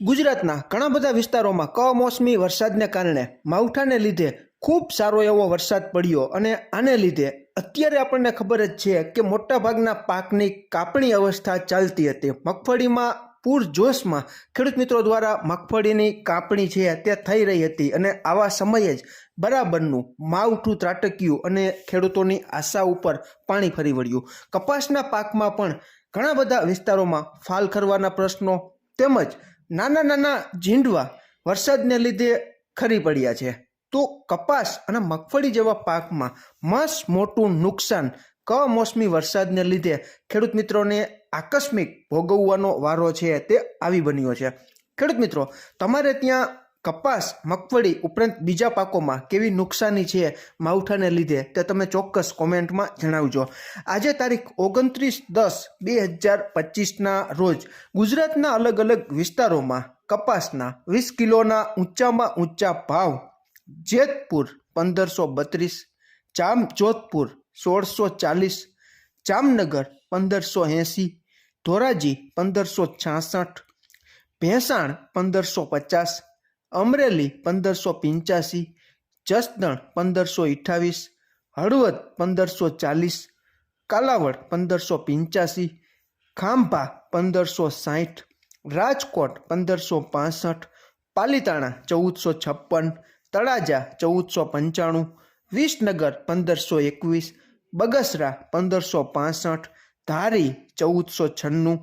ગુજરાતના ઘણા બધા વિસ્તારોમાં કમોસમી વરસાદને કારણે માવઠાને લીધે ખૂબ સારો એવો વરસાદ પડ્યો અને આને લીધે અત્યારે આપણને ખબર જ છે કે મોટાભાગના પાકની કાપણી અવસ્થા ચાલતી હતી. મગફળીમાં પૂર જોશમાં ખેડૂત મિત્રો દ્વારા મગફળીની કાપણી છે તે થઈ રહી હતી અને આવા સમયે જ બરાબરનું માવઠું ત્રાટક્યું અને ખેડૂતોની આશા ઉપર પાણી ફરી વળ્યું. કપાસના પાકમાં પણ ઘણા બધા વિસ્તારોમાં ફાલ કરવાના પ્રશ્નો તેમજ નાના નાના ઝીંડવા વરસાદને લીધે ખરી પડ્યા છે. તો કપાસ અને મગફળી જેવા પાકમાં મસ મોટું નુકસાન, કમોસમી વરસાદને લીધે ખેડૂત મિત્રોને આકસ્મિક ભોગવવાનો વારો છે તે આવી બન્યો છે. ખેડૂત મિત્રો, તમારે ત્યાં કપાસ, મગફળી ઉપરાંત બીજા પાકોમાં કેવી નુકસાની છે માવઠાને લીધે તે તમે ચોક્કસ કોમેન્ટમાં જણાવજો. આજે તારીખ ઓગણત્રીસ દસ બે હજાર પચીસના રોજ ગુજરાતના અલગ અલગ વિસ્તારોમાં કપાસના વીસ કિલોના ઊંચામાં ઊંચા ભાવ જેતપુર પંદરસો બત્રીસ, જામ જોધપુર સોળસો ચાલીસ, જામનગર પંદરસો એંસી ધોરાજી પંદરસો છાસઠ, ભેંસાણ પંદરસો પચાસ અમરેલી પંદરસો પંચ્યાસી, જસદણ પંદરસો અઠ્ઠાવીસ, હળવદ પંદરસો ચાલીસ, કાલાવડ પંદરસો પંચ્યાસી, ખાંભા પંદરસો સાહીઠ રાજકોટ પંદરસો પાસઠ, પાલીતાણા ચૌદસો છપ્પન, તળાજા ચૌદસો પંચાણું, વિસનગર પંદરસો એકવીસ, બગસરા પંદરસો પાસઠ, ધારી ચૌદસો છન્નું,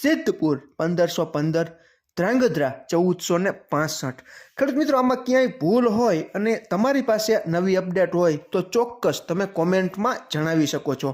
સિદ્ધપુર પંદરસો પંદર ધ્રાંગધ્રા ચૌદસો ને પાસઠ. ખેડૂત મિત્રો, આમાં ક્યાંય ભૂલ હોય અને તમારી પાસે નવી અપડેટ હોય તો ચોક્કસ તમે કોમેન્ટમાં જણાવી શકો છો.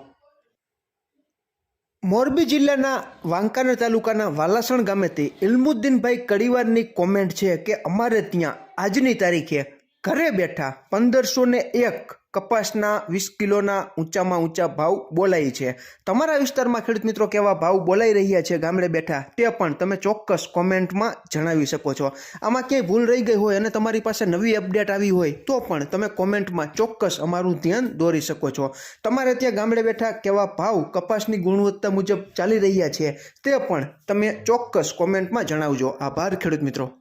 મોરબી જિલ્લાના વાંકાનેર તાલુકાના વાલાસણ ગામેથી ઇલમુદ્દીનભાઈ કડીવારની કોમેન્ટ છે કે અમારે ત્યાં આજની તારીખે ઘરે બેઠા પંદરસો ને એક કપાસના વીસ કિલોના ઊંચામાં ઊંચા ભાવ બોલાય છે. તમારા વિસ્તારમાં ખેડૂત મિત્રો કેવા ભાવ બોલાઈ રહ્યા છે ગામડે બેઠા તે પણ તમે ચોક્કસ કોમેન્ટમાં જણાવી શકો છો. આમાં ક્યાંય ભૂલ રહી ગઈ હોય અને તમારી પાસે નવી અપડેટ આવી હોય તો પણ તમે કોમેન્ટમાં ચોક્કસ અમારું ધ્યાન દોરી શકો છો. તમારે ત્યાં ગામડે બેઠા કેવા ભાવ કપાસની ગુણવત્તા મુજબ ચાલી રહ્યા છે તે પણ તમે ચોક્કસ કોમેન્ટમાં જણાવજો. આભાર ખેડૂત મિત્રો.